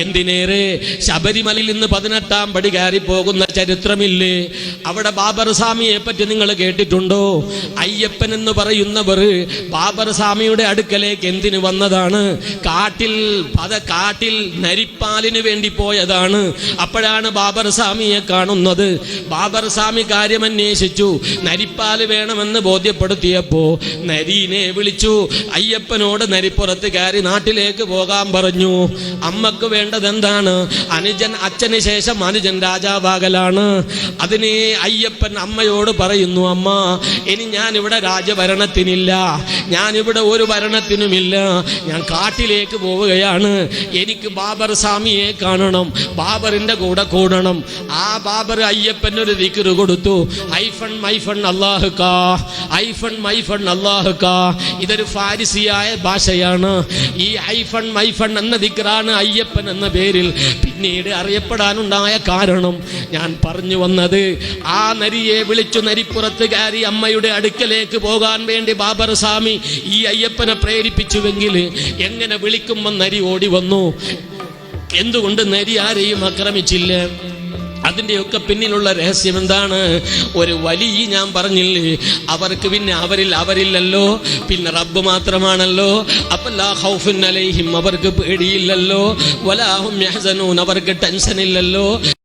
എന്തിനേറെ ശബരിമലയിൽ നിന്ന് പതിനെട്ടാം പടി കയറി പോകുന്ന ചരിത്രമില്ലേ? അവിടെ ബാബർ സ്വാമിയെ പറ്റി നിങ്ങൾ കേട്ടിട്ടുണ്ടോ? അയ്യപ്പൻ എന്ന് പറയുന്നവർ ബാബർ സ്വാമിയുടെ അടുക്കലേക്ക് എന്തിനു വന്നതാണ്? കാട്ടിൽ പത കാട്ടിൽ നരിപ്പാലിന് വേണ്ടി പോയതാണ്. അപ്പോഴാണ് ബാബർ സ്വാമിയെ കാണുന്നത്. ബാബർ സ്വാമി കാര്യം അന്വേഷിച്ചു നരിപ്പാൽ വേണമെന്ന് ബോധ്യപ്പെടുത്തിയപ്പോ നരീനെ വിളിച്ചു. അയ്യപ്പനോട് നരിപ്പുറത്ത് കയറി നാട്ടിലേക്ക് പോകാൻ പറഞ്ഞു. അമ്മയ്ക്ക് വേണ്ടത് എന്താണ് അനുജൻ അച്ഛന് ശേഷം അനുജൻ രാജാവാകലാണ്. അതിനെ അയ്യപ്പൻ അമ്മയോട് പറയുന്നു അമ്മ ഇനി ഞാൻ ഇവിടെ രാജഭരണത്തിനില്ല. ഞാൻ ഇവിടെ ഒരു ഭരണത്തിനുമില്ല. ഞാൻ കാട്ടിലേക്ക് പോവുകയാണ്. എനിക്ക് ബാബർ സ്വാമിയെ കാണണം. ബാബറിന്റെ കൂടെ കൂടണം. ആ ബാബർ അയ്യപ്പൻ ഒരു ദിക്കറ് കൊടുത്തു. ഐഫൺ മൈഫൺ അള്ളാഹു കാ. ഐഫൺ മൈഫൺ അള്ളാഹു കാ. ഇതൊരു ഫാരിസിയായ ഭാഷയാണ്. ഈ ഐഫൺ മൈഫൺ എന്ന ദിക്കറാണ് അയ്യപ്പൻ എന്ന പേരിൽ പിന്നീട് അറിയപ്പെടാനുണ്ടായ കാരണം ഞാൻ പറഞ്ഞു വന്നത്. ആ നരിയെ വിളിച്ചു നരിപ്പുറത്ത് കയറി അമ്മയുടെ അടുക്കലേക്ക് പോകാൻ വേണ്ടി ബാബർ സ്വാമി ഈ അയ്യപ്പനെ പ്രേരിപ്പിച്ചുവെങ്കിൽ എങ്ങനെ വിളിക്കുമ്പോൾ നരി ഓടി വന്നു. എന്തുകൊണ്ട് നരി ആരെയും ആക്രമിച്ചില്ല? അതിന്റെയൊക്കെ പിന്നിലുള്ള രഹസ്യം എന്താണ്? ഒരു വലിയ ഞാൻ പറഞ്ഞില്ലേ അവർക്ക് പിന്നെ അവരിൽ അവരില്ലല്ലോ പിന്നെ റബ്ബ് മാത്രമാണല്ലോ. അപ്പം അവർക്ക് പേടിയില്ലല്ലോ. അവർക്ക് ടെൻഷൻ ഇല്ലല്ലോ